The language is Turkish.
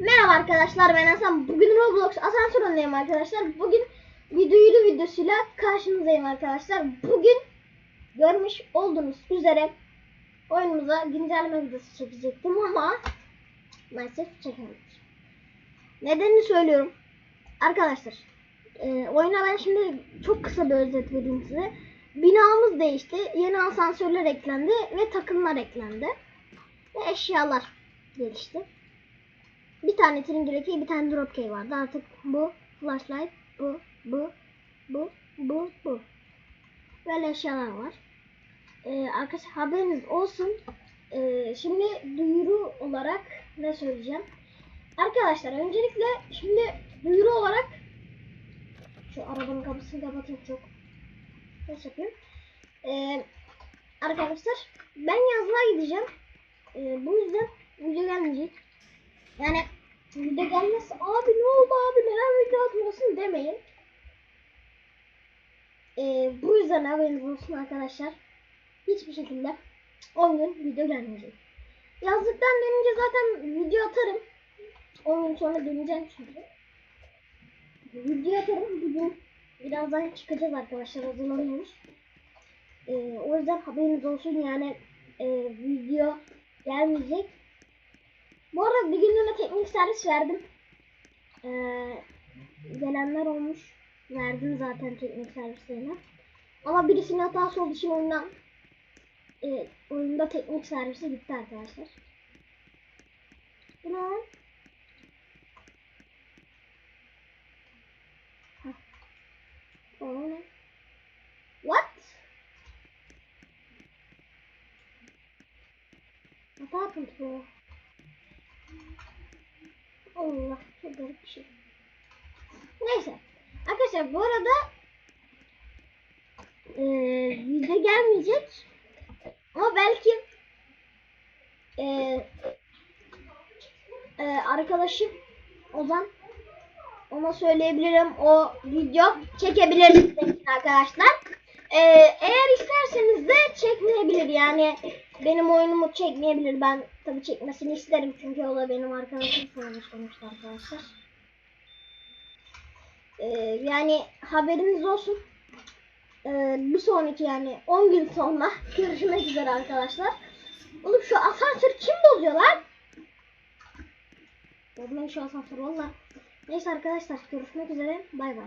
Merhaba arkadaşlar ben Hasan. Bugün Roblox asansöründeyim arkadaşlar. Bugün duyuru videosuyla karşınızdayım arkadaşlar. Bugün görmüş olduğunuz üzere oyunumuza güncelleme videosu çekecektim ama maalesef çekemedim. Nedenini söylüyorum. Arkadaşlar e, oyuna ben şimdi çok kısa bir özet vereyim size. Binamız değişti. Yeni asansörler eklendi ve takımlar eklendi. Ve eşyalar gelişti. Bir tane Tringer key, bir tane drop key vardı. Artık bu flashlight, bu, bu, bu, bu, bu. Böyle eşyalar var. Ee, arkadaşlar haberiniz olsun. Ee, şimdi duyuru olarak ne söyleyeceğim? Arkadaşlar öncelikle şimdi duyuru olarak şu arabanın kapısını kapatayım çok. Ne yapayım? Ee, arkadaşlar ben yazlığa gideceğim. Ee, bu yüzden video gelmeyecek. Yani video gelmezse abi ne oldu abi neden video atmıyorsun demeyin. Ee, bu yüzden haberiniz olsun arkadaşlar. Hiçbir şekilde 10 gün video gelmeyecek. Yazlıktan dönünce zaten video atarım. 10 gün sonra döneceğim çünkü. Video atarım. Bugün birazdan çıkacağız arkadaşlar hazırlanıyoruz. Ee, o yüzden haberiniz olsun yani e, video gelmeyecek. Bu arada bir günlüğüne teknik servis verdim. Ee, gelenler olmuş. Verdim zaten teknik servislerine. Ama birisinin hatası olduğu için oyundan e, oyunda teknik servise gitti arkadaşlar. Bu ne lan? Hah. O ne? What? What happened bro? Allah çok garip bir şey. Neyse. Arkadaşlar bu arada eee video gelmeyecek. Ama belki eee eee, arkadaşım Ozan ona söyleyebilirim o video çekebilir demiş arkadaşlar. Eee, eğer isterseniz de çekmeyebilir yani benim oyunumu çekmeyebilir. Ben tabii çekmesini isterim çünkü o da benim arkadaşım sonuç sonuçta arkadaşlar. Ee, yani haberiniz olsun. Ee, bir sonraki yani 10 gün sonra görüşmek üzere arkadaşlar. Oğlum şu asansör kim bozuyor lan? Bozmayın şu asansör valla. Neyse arkadaşlar görüşmek üzere. Bay bay.